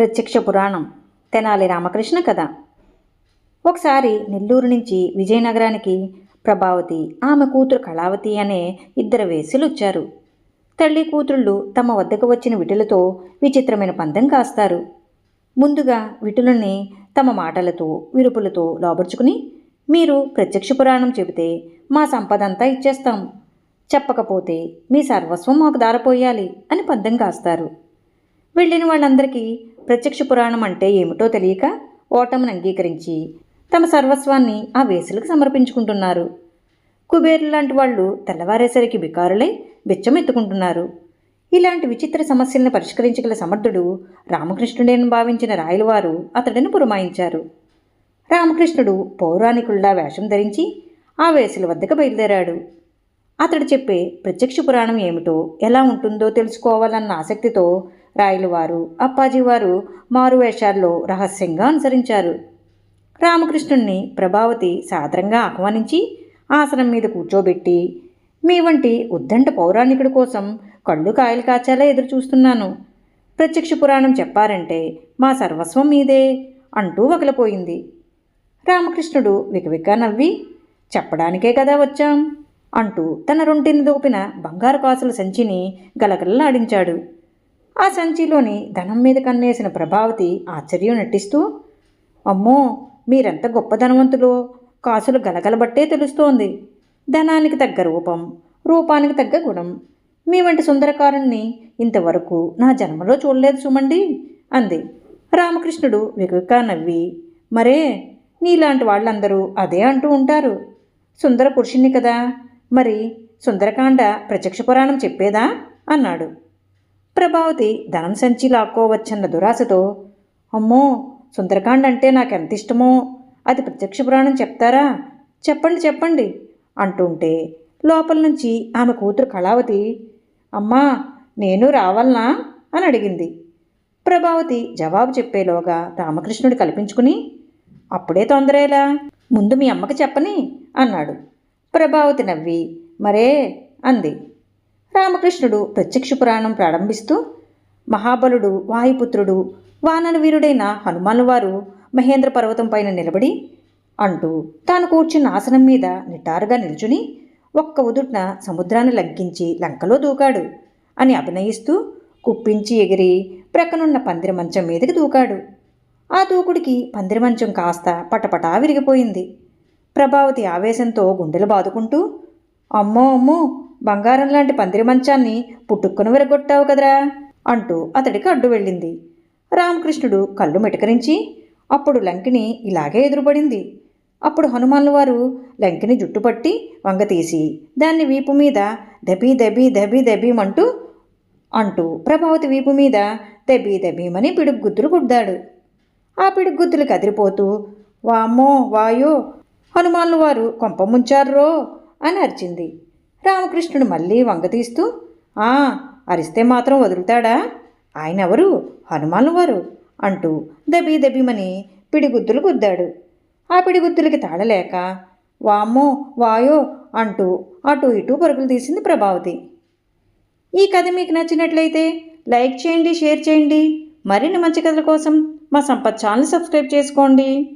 ప్రత్యక్ష పురాణం. తెనాలి రామకృష్ణ కథ. ఒకసారి నెల్లూరు నుంచి విజయనగరానికి ప్రభావతి ఆమె కూతురు కళావతి అనే ఇద్దరు వేసులు వచ్చారు తల్లి కూతుళ్ళు తమ వద్దకు వచ్చిన విటులతో విచిత్రమైన పందెం కాస్తారు. ముందుగా విటులని తమ మాటలతో విరుపులతో లోబర్చుకుని మీరు ప్రత్యక్ష పురాణం చెబితే మా సంపద అంతా ఇచ్చేస్తాం. చెప్పకపోతే మీ సర్వస్వం మాకు దారపోయాలి అని పందెం కాస్తారు. వెళ్ళిన వాళ్ళందరికీ ప్రత్యక్ష పురాణం అంటే ఏమిటో తెలియక ఓటమిని అంగీకరించి తమ సర్వస్వాన్ని ఆ వేసులకు సమర్పించుకుంటున్నారు. కుబేరులు లాంటి వాళ్ళు తెల్లవారేసరికి బికారులై బిచ్చమెత్తుకుంటున్నారు. ఇలాంటి విచిత్ర సమస్యలను పరిష్కరించగల సమర్థుడు రామకృష్ణుడేని భావించిన రాయలవారు అతడిని పురమాయించారు. రామకృష్ణుడు పౌరాణికుల్లా వేషం ధరించి ఆ వేసుల వద్దకు బయలుదేరాడు. అతడు చెప్పే ప్రత్యక్ష పురాణం ఏమిటో ఎలా ఉంటుందో తెలుసుకోవాలన్న ఆసక్తితో రాయలవారు అప్పాజీవారు మారు వేషాల్లో రహస్యంగా అనుసరించారు. రామకృష్ణుణ్ణి ప్రభావతి సాదరంగా ఆహ్వానించి ఆసనం మీద కూర్చోబెట్టి మీ వంటి ఉద్దంట పౌరాణికుడి కోసం కళ్ళు కాయలు కాచాలా ఎదురు చూస్తున్నాను. ప్రత్యక్ష పురాణం చెప్పారంటే మా సర్వస్వం మీదే అంటూ వగలపోయింది. రామకృష్ణుడు వికవిక నవ్వి చెప్పడానికే కదా వచ్చాం అంటూ తన రొంటిని దోపిన బంగారు కాసుల సంచిని గలగలలాడించాడు. ఆ సంచిలోని ధనం మీద కన్నేసిన ప్రభావతి ఆశ్చర్యం నటిస్తూ అమ్మో మీరెంత గొప్ప ధనవంతులో. కాసులు గలగలబట్టే తెలుస్తోంది. ధనానికి తగ్గ రూపం రూపానికి తగ్గ గుణం. మీ వంటి సుందరకారుణ్ణి ఇంతవరకు నా జన్మలో చూడలేదు చూమండి అంది. రామకృష్ణుడు వికవిక నవ్వి మరే నీలాంటి వాళ్ళందరూ అదే అంటూ ఉంటారు. సుందర పురుషుణ్ణి కదా మరి సుందరకాండ ప్రత్యక్ష పురాణం చెప్పేదా? అన్నాడు. ప్రభావతి ధనం సంచి లాక్కోవచ్చన్న దురాశతో అమ్మో సుందరకాండ అంటే నాకెంత ఇష్టమో అది ప్రత్యక్ష పురాణం చెప్తారా? చెప్పండి చెప్పండి అంటుంటే లోపల నుంచి ఆమె కూతురు కళావతి అమ్మా నేను రావాలనా? అని అడిగింది. ప్రభావతి జవాబు చెప్పేలోగా రామకృష్ణుడు కల్పించుకుని అప్పుడే తొందరేలా ముందు మీ అమ్మకి చెప్పని అన్నాడు. ప్రభావతి నవ్వి మరే? అంది. రామకృష్ణుడు ప్రత్యక్ష పురాణం ప్రారంభిస్తూ మహాబలుడు వాయుపుత్రుడు వానరవీరుడైన వీరుడైన హనుమాన్ వారు మహేంద్ర పర్వతం పైన నిలబడి అంటూ తాను కూర్చున్న ఆసనం మీద నిటారుగా నిల్చుని ఒక్క ఉదుట్న సముద్రాన్ని లంకించి లంకలో దూకాడు అని అభినయిస్తూ కుప్పించి ఎగిరి ప్రక్కనున్న పందిరి మంచం మీదకి దూకాడు. ఆ దూకుడికి పందిరి మంచం కాస్త పటపటా విరిగిపోయింది. ప్రభావతి ఆవేశంతో గుండెలు బాదుకుంటూ అమ్మో అమ్మో బంగారం లాంటి పందిరి మంచాన్ని పుట్టుక్కును విరగొట్టావు కదరా అంటూ అతడికి అడ్డు వెళ్ళింది. రామకృష్ణుడు కళ్ళు మెటకరించి అప్పుడు లంకిని ఇలాగే ఎదురుపడింది. అప్పుడు హనుమాన్ల వారు లంకిని జుట్టుపట్టి వంగతీసి దాన్ని వీపు మీద దబీ దబీ దబీ దబీమంటూ అంటూ ప్రభావతి వీపు మీద దబీ దబీమని పిడుగుద్దులు గుద్దాడు ఆ పిడుగుద్దులు కదిరిపోతూ వామ్మో వాయో హనుమాన్లు వారు కొంప ముంచారో అని అరిచింది. రామకృష్ణుడు మళ్ళీ వంగతీస్తూ ఆ అరిస్తే మాత్రం వదులుతాడా? ఆయన ఎవరు హనుమాను వారు అంటూ దబీ దబీమని పిడిగుద్దులు గుద్దాడు. ఆ పిడిగుద్దులకి తాళలేక వామ్మో వాయో అంటూ అటు ఇటు పరుగులు తీసింది ప్రభావతి. ఈ కథ మీకు నచ్చినట్లయితే లైక్ చేయండి షేర్ చేయండి. మరిన్ని మంచి కథల కోసం మా సంపత్ ఛానల్ సబ్స్క్రైబ్ చేసుకోండి.